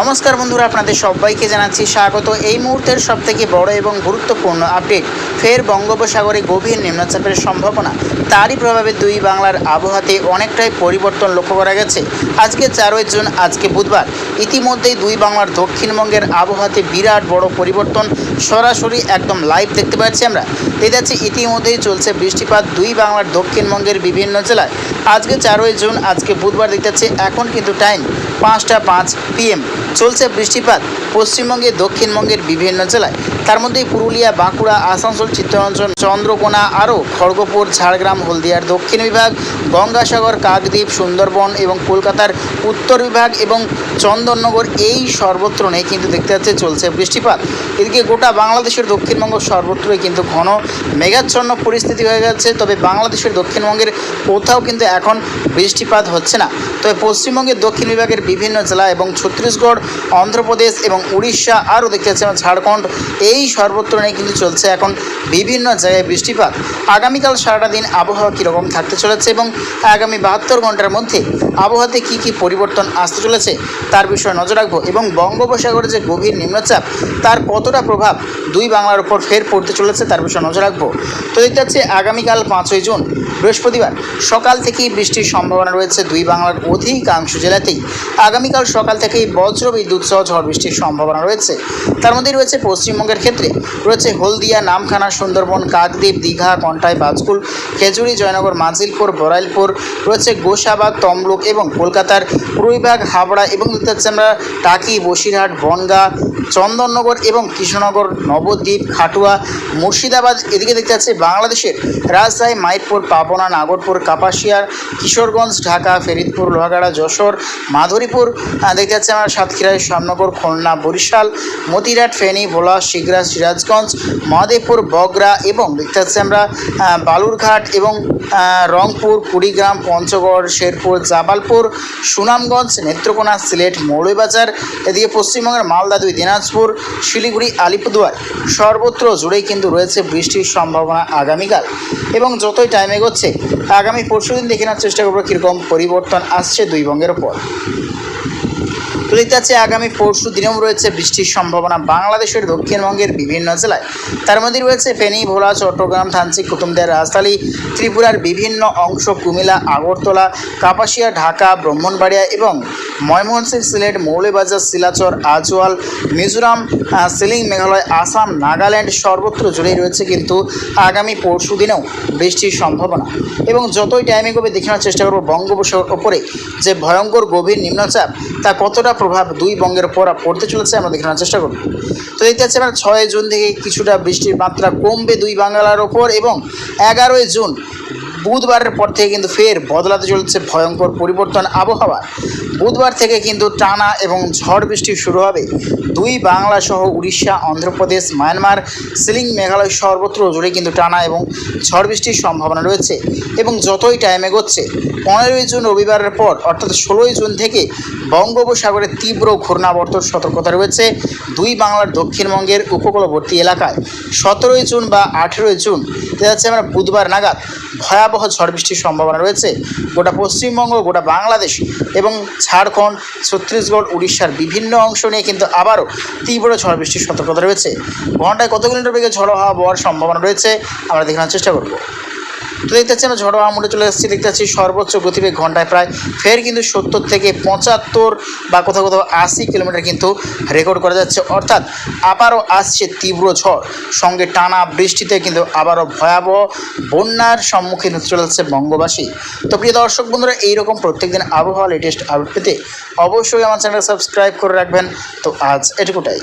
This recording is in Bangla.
নমস্কার বন্ধুরা, আপনাদের সবাইকে জানাচ্ছি স্বাগত। এই মুহূর্তের সবথেকে বড় এবং গুরুত্বপূর্ণ আপডেট ফের বঙ্গোপসাগরে গভীর নিম্নচাপের সম্ভাবনা। তারই প্রভাবে দুই বাংলার আবহাওয়াতে অনেকটাই পরিবর্তন লক্ষ্য করা গেছে। আজকে চারই জুন, আজকে বুধবার। ইতিমধ্যেই দুই বাংলার দক্ষিণবঙ্গের আবহাওয়াতে বিরাট বড় পরিবর্তন সরাসরি একদম লাইভ দেখতে পাচ্ছি আমরা। এই যাচ্ছে ইতিমধ্যেই চলছে বৃষ্টিপাত দুই বাংলার দক্ষিণবঙ্গের বিভিন্ন জেলায়। আজকে চারই জুন, আজকে বুধবার দেখতে পাচ্ছি, এখন কিন্তু টাইম পাঁচটা পাঁচ পিএম চলছে বৃষ্টিপাত। পশ্চিমবঙ্গে, দক্ষিণবঙ্গের বিভিন্ন জেলায়। তার মধ্যে পুরুলিয়া, বাঁকুড়া, আসানসোল, চিত্তরঞ্জন, চন্দ্রকোনা, আরও খড়গপুর, ঝাড়গ্রাম, হলদিয়ার দক্ষিণ বিভাগ, গঙ্গাসাগর, কাকদ্বীপ, সুন্দরবন এবং কলকাতার উত্তর বিভাগ এবং চন্দননগর এই সর্বত্র নেই কিন্তু দেখতে যাচ্ছে চলছে বৃষ্টিপাত। এদিকে গোটা বাংলাদেশের দক্ষিণবঙ্গ সর্বত্রই কিন্তু ঘন মেঘাচ্ছন্ন পরিস্থিতি হয়ে গেছে, তবে বাংলাদেশের দক্ষিণবঙ্গের কোথাও কিন্তু এখন বৃষ্টিপাত হচ্ছে না। তবে পশ্চিমবঙ্গের দক্ষিণ বিভাগের বিভিন্ন জেলা এবং ছত্তিশগড় অন্ধ্রপ্রদেশ এবং উড়িষ্যা আরও দেখতে পাচ্ছি আমরা ঝাড়খণ্ড, এই সর্বত্র নিয়ে কিন্তু চলছে এখন বিভিন্ন জায়গায় বৃষ্টিপাত। আগামীকাল সারাটা দিন আবহাওয়া কীরকম থাকতে চলেছে এবং আগামী বাহাত্তর ঘণ্টার মধ্যে আবহাওয়াতে কী কী পরিবর্তন আসতে চলেছে তার বিষয়ে নজর রাখব এবং বঙ্গোপসাগরে যে গভীর নিম্নচাপ, তার কতটা প্রভাব দুই বাংলার উপর ফের পড়তে চলেছে তার বিষয়ে নজর রাখব। তো দেখতে পাচ্ছি আগামীকাল পাঁচই জুন, বৃহস্পতিবার, সকাল থেকেই বৃষ্টির সম্ভাবনা রয়েছে দুই বাংলার অধিকাংশ জেলাতেই। আগামীকাল সকাল থেকেই বজ্র বিদ্যুৎ সহ ঝড় বৃষ্টির সম্ভাবনা রয়েছে। তার মধ্যেই রয়েছে পশ্চিমবঙ্গের ক্ষেত্রে। রয়েছে হলদিয়া, নামখানা, সুন্দরবন, কাকদ্বীপ, দীঘা কন্টাই বাজকুল খেজুরি, জয়নগর, মাজিলপুর, বরাইলপুর, রয়েছে গোসাবাদ তমলুক এবং কলকাতার পূর্ব বিভাগ হাবড়া এবং দেখতে আমরা টাকি, বসিরহাট, বনগাঁ, চন্দননগর এবং কৃষ্ণনগর, নবদ্বীপ, খাটুয়া, মুর্শিদাবাদ। এদিকে দেখতে পাচ্ছি বাংলাদেশের রাজশাহী মাইতপুর পাবনা, নাগরপুর, কাপাসিয়ার, কিশোরগঞ্জ, ঢাকা, ফেরিদপুর, লোহাগাড়া, যশোর, মাধুরীপুর। দেখতে পাচ্ছি আমরা সাতক্ষীরায় শ্যামনগর, খুলনা, বরিশাল মতিরাট ফেনী, ভোলা শিগরা সিরাজগঞ্জ, মহাদেবপুর বগরা এবং দেখতে পাচ্ছি আমরা বালুরঘাট এবং রংপুর, কুড়িগ্রাম, পঞ্চগড়, শেরপুর, জাবালপুর, সুনামগঞ্জ, নেত্রকোনা, সিলেট, মৌলভীবাজার, এদিকে পশ্চিমবঙ্গের মালদা দুই, দিনাজপুর, শিলিগুড়ি, আলিপুরদুয়ার, সর্বত্র জুড়েই কিন্তু রয়েছে বৃষ্টির সম্ভাবনা আগামীকাল। এবং যতই টাইম এগোচ্ছে, আগামী পরশুদিন দেখে নেওয়ার চেষ্টা করব কীরকম পরিবর্তন আসছে দুই বঙ্গের ওপর। তো দেখতে পাচ্ছি আগামী পরশু দিনেও রয়েছে বৃষ্টির সম্ভাবনা। বাংলাদেশের দক্ষিণবঙ্গের বিভিন্ন জেলায়। তার মধ্যে রয়েছে ফেনী, ভোলা, চট্টগ্রাম থানচি কুতুমদিয়া রাজশাহী ত্রিপুরার বিভিন্ন অংশ, কুমিল্লা, আগরতলা, কাপাসিয়া, ঢাকা, ব্রাহ্মণবাড়িয়া এবং ময়মনসিংহ সিলেট, মৌলভীবাজার, শিলাচর, আজওয়াল, মিজোরাম সিলিং মেঘালয়, আসাম, নাগাল্যান্ড সর্বত্র জুড়েই রয়েছে কিন্তু আগামী পরশু দিনেও বৃষ্টির সম্ভাবনা। এবং যতই টাইমে গবে দেখানোর চেষ্টা করব বঙ্গোপসাগর ওপরে যে ভয়ঙ্কর গভীর নিম্নচাপ, তা কতটা প্রভাব দুই বঙ্গের ওপর পড়তে চলেছে, আমরা দেখানোর চেষ্টা করব। তো দেখতে পাচ্ছি আমরা ছয় জুন থেকে কিছুটা বৃষ্টির মাত্রা কমবে দুই বাংলার ওপর এবং এগারোই জুন বুধবারের পর থেকে কিন্তু ফের বদলাতে চলেছে ভয়ঙ্কর পরিবর্তন আবহাওয়া। বুধবার থেকে কিন্তু টানা এবং ঝড় বৃষ্টি শুরু হবে। দুই বাংলা সহ উড়িষ্যা, অন্ধ্রপ্রদেশ, মায়ানমার, সিলিং মেঘালয় সর্বত্র জুড়ে কিন্তু টানা এবং ঝড় বৃষ্টির সম্ভাবনা রয়েছে এবং যতই টাইম এগোচ্ছে, পনেরোই জুন রবিবারের পর, অর্থাৎ ষোলোই জুন থেকে বঙ্গোপসাগরে তীব্র ঘূর্ণাবর্তর সতর্কতা রয়েছে দুই বাংলার দক্ষিণবঙ্গের উপকূলবর্তী এলাকায়। সতেরোই জুন বা আঠেরোই জুন যাচ্ছে আমরা বুধবার নাগাদ ভয়াবহ ঝড় বৃষ্টির সম্ভাবনা রয়েছে। গোটা পশ্চিমবঙ্গ, গোটা বাংলাদেশ এবং ঝাড়খণ্ড, ছত্তিশগড়, উড়িষ্যার বিভিন্ন অংশ নিয়ে কিন্তু আবারও তীব্র ঝড় বৃষ্টির সতর্কতা রয়েছে। ঘন্টায় কত কিলোমিটার বেগে ঝড় হওয়া বওয়ার সম্ভাবনা রয়েছে? আমরা দেখানোর চেষ্টা করব। তো দেখতে পাচ্ছি আমরা ঝড়ো মোড়ে চলে এসেছি, দেখতে পাচ্ছি সর্বোচ্চ গতিবেগ ঘন্টায় প্রায় ফের কিন্তু সত্তর থেকে পঁচাত্তর বা কোথাও কোথাও আশি কিলোমিটার কিন্তু রেকর্ড করা যাচ্ছে। অর্থাৎ আবারও আসছে তীব্র ঝড়। সঙ্গে টানা বৃষ্টিতে কিন্তু আবারও ভয়াবহ বন্যার সম্মুখীন হতে চলেছে বঙ্গবাসী। তো প্রিয় দর্শক বন্ধুরা, এইরকম প্রত্যেকদিন আবহাওয়া লেটেস্ট আপডেট পেতে অবশ্যই আমার চ্যানেল সাবস্ক্রাইব করে রাখবেন। তো আজ এটুকুটাই।